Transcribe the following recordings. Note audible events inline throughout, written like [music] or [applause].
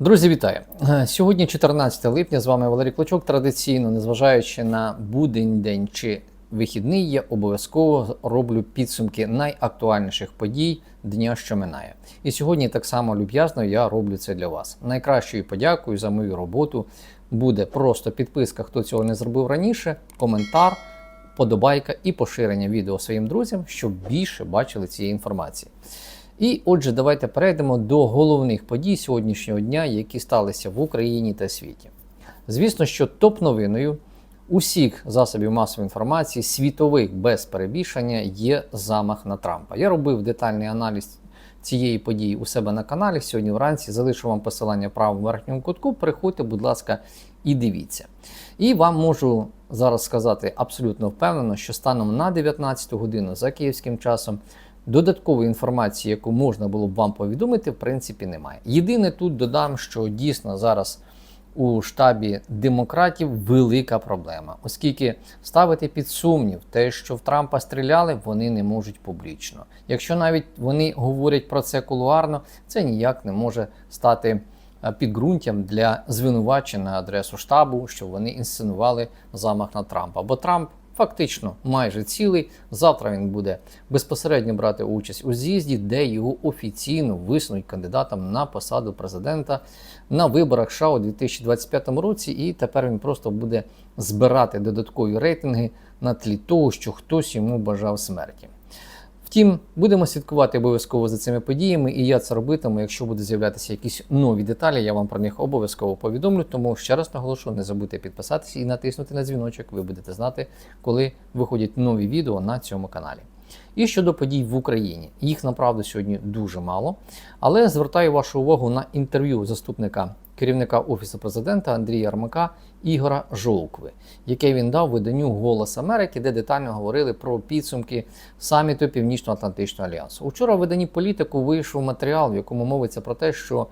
Друзі, вітаю! Е, Сьогодні 14 липня. З вами Валерій Клочок. Традиційно, незважаючи на будень день чи вихідний, я обов'язково роблю підсумки найактуальніших подій дня, що минає. І сьогодні так само люб'язно я роблю це для вас. Найкращою подякою за мою роботу буде просто підписка, хто цього не зробив раніше, коментар, подобайка і поширення відео своїм друзям, щоб більше бачили цієї інформації. І отже, давайте перейдемо до головних подій сьогоднішнього дня, які сталися в Україні та світі. Звісно, що топ-новиною усіх засобів масової інформації, світових без перебільшення, є замах на Трампа. Я робив детальний аналіз цієї події у себе на каналі сьогодні вранці. Залишу вам посилання в правому верхньому кутку. Переходьте, будь ласка, і дивіться. І вам можу зараз сказати абсолютно впевнено, що станом на 19 годину за київським часом. Додаткової інформації, яку можна було б вам повідомити, в принципі, немає. Єдине тут додам, що дійсно зараз у штабі демократів велика проблема, оскільки ставити під сумнів те, що в Трампа стріляли, вони не можуть публічно. Якщо навіть вони говорять про це кулуарно, це ніяк не може стати е, підґрунтям для звинувачень на адресу штабу, що вони інсценували замах на Трампа. Бо Трамп фактично майже цілий. Завтра він буде безпосередньо брати участь у з'їзді, де його офіційно висунуть кандидатом на посаду президента на виборах США у 2025 році. І тепер він просто буде збирати додаткові рейтинги на тлі того, що хтось йому бажав смерті. Втім, будемо слідкувати обов'язково за цими подіями, і я це робитиму. Якщо будуть з'являтися якісь нові деталі, я вам про них обов'язково повідомлю. Тому ще раз наголошу, не забудьте підписатися і натиснути на дзвіночок. Ви будете знати, коли виходять нові відео на цьому каналі. І щодо подій в Україні, їх направду сьогодні дуже мало. Але звертаю вашу увагу на інтерв'ю заступника керівника Офісу президента Андрія Армака Ігора Жовкви, яке він дав виданню Голос Америки, де детально говорили про підсумки саміту Північно-Атлантичного альянсу. Учора в виданні політику вийшов матеріал, в якому мовиться про те, що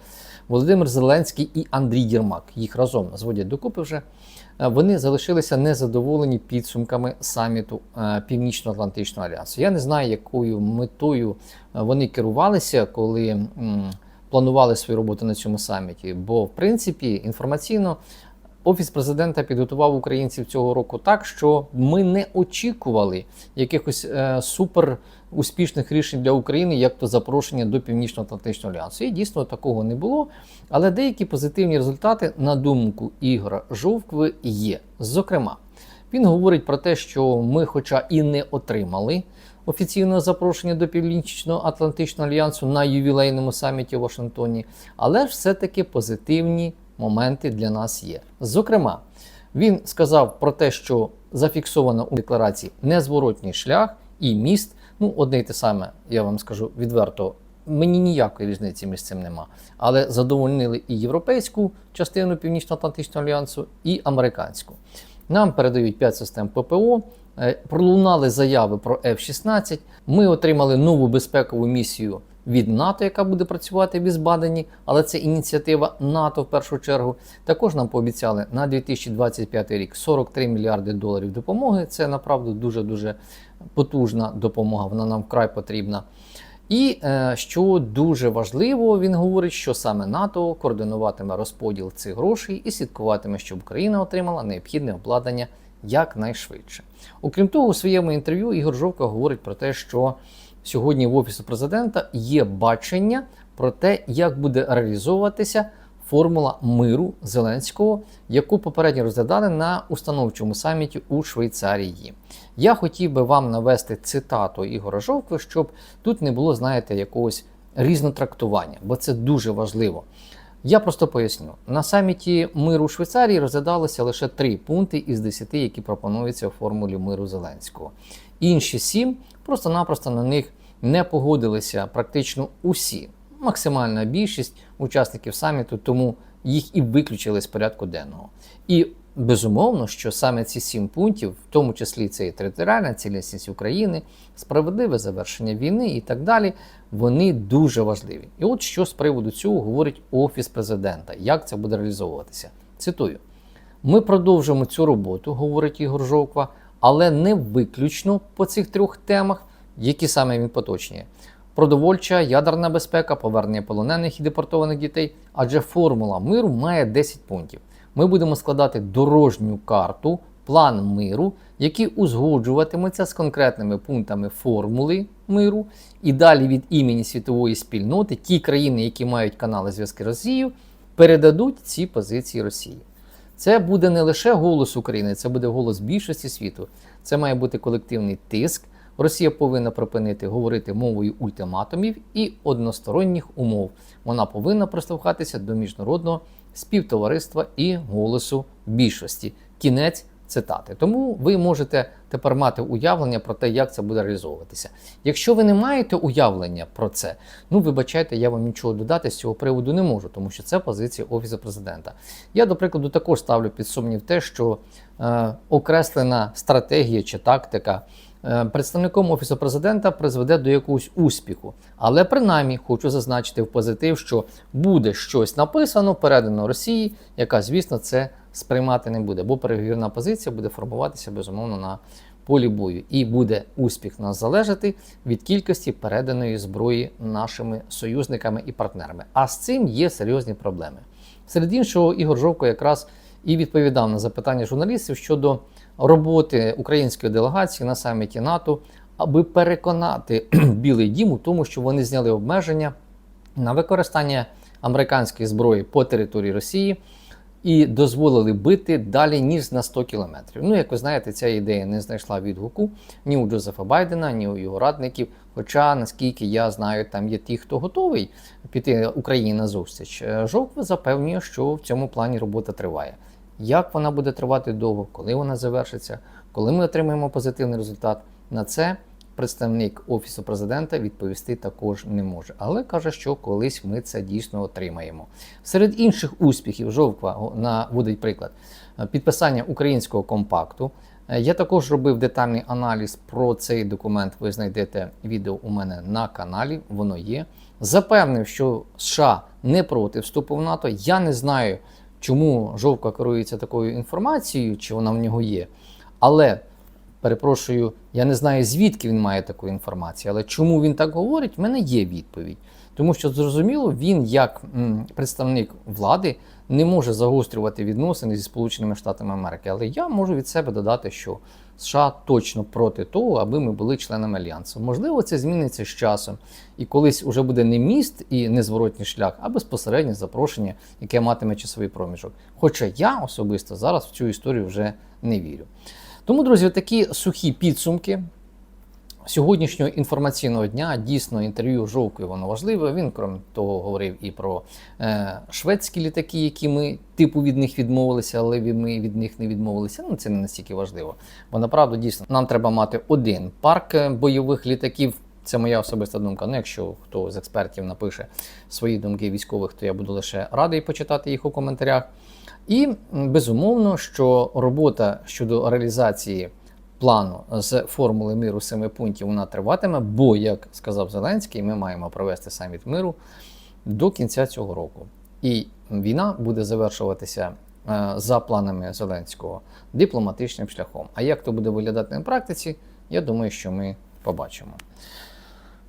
Володимир Зеленський і Андрій Єрмак їх разом зводять докупи вже. е, Вони залишилися незадоволені підсумками саміту е, Північно-Атлантичного альянсу. Я не знаю, якою метою е, вони керувалися, коли планували свою роботу на цьому саміті. Бо, в принципі, інформаційно Офіс президента підготував українців цього року так, що ми не очікували якихось е, супер успішних рішень для України, як то запрошення до Північно-Атлантичного альянсу. І дійсно такого не було. Але деякі позитивні результати, на думку Ігора Жовкви, є. Зокрема, він говорить про те, що ми, хоча і не отримали офіційного запрошення до Північно-Атлантичного альянсу на ювілейному саміті у Вашингтоні, але ж все-таки позитивні моменти для нас є. Зокрема, він сказав про те, що зафіксовано у декларації незворотній шлях і міст. Ну, одне й те саме, я вам скажу відверто. Мені ніякої різниці між цим нема. Але задовольнили і європейську частину Північно-Атлантичного альянсу, і американську. Нам передають 5 систем ППО, пролунали заяви про F-16. Ми отримали нову безпекову місію від НАТО, яка буде працювати в Ізбадені, але це ініціатива НАТО в першу чергу. Також нам пообіцяли на 2025 рік 43 мільярди доларів допомоги. Це направду дуже дуже потужна допомога. Вона нам вкрай потрібна. І е, що дуже важливо, він говорить, що саме НАТО координуватиме розподіл цих грошей і слідкуватиме, щоб Україна отримала необхідне обладнання якнайшвидше. Окрім того, у своєму інтерв'ю Ігор Жовка говорить про те, що сьогодні в Офісу президента є бачення про те, як буде реалізовуватися формула миру Зеленського, яку попередньо розглядали на установчому саміті у Швейцарії. Я хотів би вам навести цитату Ігора Жовкви, щоб тут не було, знаєте, якогось різнотрактування, бо це дуже важливо. Я просто поясню: на саміті миру Швейцарії розглядалося лише три пункти із десяти, які пропонуються в формулі миру Зеленського. Інші сім просто-напросто на них не погодилися практично усі. Максимальна більшість учасників саміту, тому їх і виключили з порядку денного. І безумовно, що саме ці сім пунктів, в тому числі це і територіальна цілісність України, справедливе завершення війни і так далі, вони дуже важливі. І от що з приводу цього говорить Офіс президента, як це буде реалізовуватися. Цитую: ми продовжимо цю роботу, говорить Ігор Жовква, але не виключно по цих трьох темах, які саме він поточнює. продовольча, ядерна безпека, повернення полонених і депортованих дітей. Адже формула миру має 10 пунктів. Ми будемо складати дорожню карту, план миру, який узгоджуватиметься з конкретними пунктами формули миру. І далі від імені світової спільноти ті країни, які мають канали зв'язки Росією, передадуть ці позиції Росії. Це буде не лише голос України, це буде голос більшості світу. Це має бути колективний тиск. Росія повинна припинити говорити мовою ультиматумів і односторонніх умов. Вона повинна прислухатися до міжнародного співтовариства і голосу більшості. Кінець цитати. Тому ви можете тепер мати уявлення про те, як це буде реалізовуватися. Якщо ви не маєте уявлення про це, ну вибачайте, я вам нічого додати з цього приводу не можу, тому що це позиція Офісу президента. Я, до прикладу, також ставлю під сумнів те, що е, окреслена стратегія чи тактика. Е, Представником офісу президента призведе до якогось успіху, але принаймні хочу зазначити в позитив, що буде щось написано, передано Росії, яка, звісно, це сприймати не буде, бо переговірна позиція буде формуватися безумовно на полі бою, і буде успіх нас залежати від кількості переданої зброї нашими союзниками і партнерами. А з цим є серйозні проблеми. Серед іншого, Ігор Жовко якраз і відповідав на запитання журналістів щодо роботи української делегації на саміті НАТО, аби переконати [clears throat] Білий Дім у тому, що вони зняли обмеження на використання американської зброї по території Росії і дозволили бити далі ніж на 100 кілометрів. Ну, як ви знаєте, ця ідея не знайшла відгуку ні у Джозефа Байдена, ні у його радників. Хоча, наскільки я знаю, там є ті, хто готовий піти Україні на зустріч. Е, Жовква запевнює, що в цьому плані робота триває. Як вона буде тривати довго, коли вона завершиться, коли ми отримаємо позитивний результат, на це представник офісу президента відповісти також не може. Але каже, що колись ми це дійсно отримаємо. Серед інших успіхів Жовква наводить приклад е, підписання українського компакту. Е, Я також робив детальний аналіз про цей документ. Ви знайдете відео у мене на каналі, воно є. Запевнив, що США не проти вступу в НАТО. Я не знаю, чому Жовка керується такою інформацією, чи вона в нього є. Але перепрошую, я не знаю, звідки він має таку інформацію, але чому він так говорить, в мене є відповідь. Тому що зрозуміло, він, як представник влади, не може загострювати відносини зі Сполученими Штатами Америки. Але я можу від себе додати, що США точно проти того, аби ми були членами альянсу. Можливо, це зміниться з часом, і колись уже буде не міст і незворотній шлях, а безпосереднє запрошення, яке матиме часовий проміжок. Хоча я особисто зараз в цю історію вже не вірю. Тому, друзі, такі сухі підсумки сьогоднішнього інформаційного дня дійсно інтерв'ю Жовкою воно важливе. Він, крім того, говорив і про е, шведські літаки, які ми типу від них відмовилися, але ми від них не відмовилися. Ну це не настільки важливо. Бо направду дійсно нам треба мати один парк е, бойових літаків. Це моя особиста думка. Ну, якщо хто з експертів напише свої думки військових, то я буду лише радий почитати їх у коментарях. І безумовно, що робота щодо реалізації плану з формули миру семи пунктів вона триватиме, бо, як сказав Зеленський, ми маємо провести саміт миру до кінця цього року. І війна буде завершуватися е, за планами Зеленського дипломатичним шляхом. А як то буде виглядати на практиці, я думаю, що ми побачимо.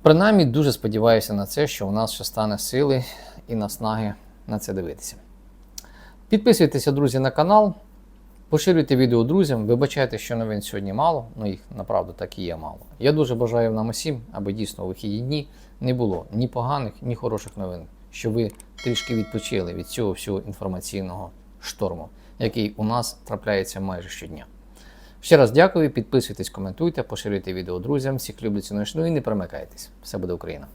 Принаймні, дуже сподіваюся на це, що у нас ще стане сили і наснаги на це дивитися. Підписуйтеся, друзі, на канал, поширюйте відео друзям. Вибачайте, що новин сьогодні мало, ну їх направду так і є мало. Я дуже бажаю нам усім, аби дійсно у вихідні дні не було ні поганих, ні хороших новин, що ви трішки відпочили від цього всього інформаційного шторму, який у нас трапляється майже щодня. Ще раз дякую, підписуйтесь, коментуйте, поширюйте відео друзям. Всіх люблю ціную і не примикайтесь. Все буде Україна!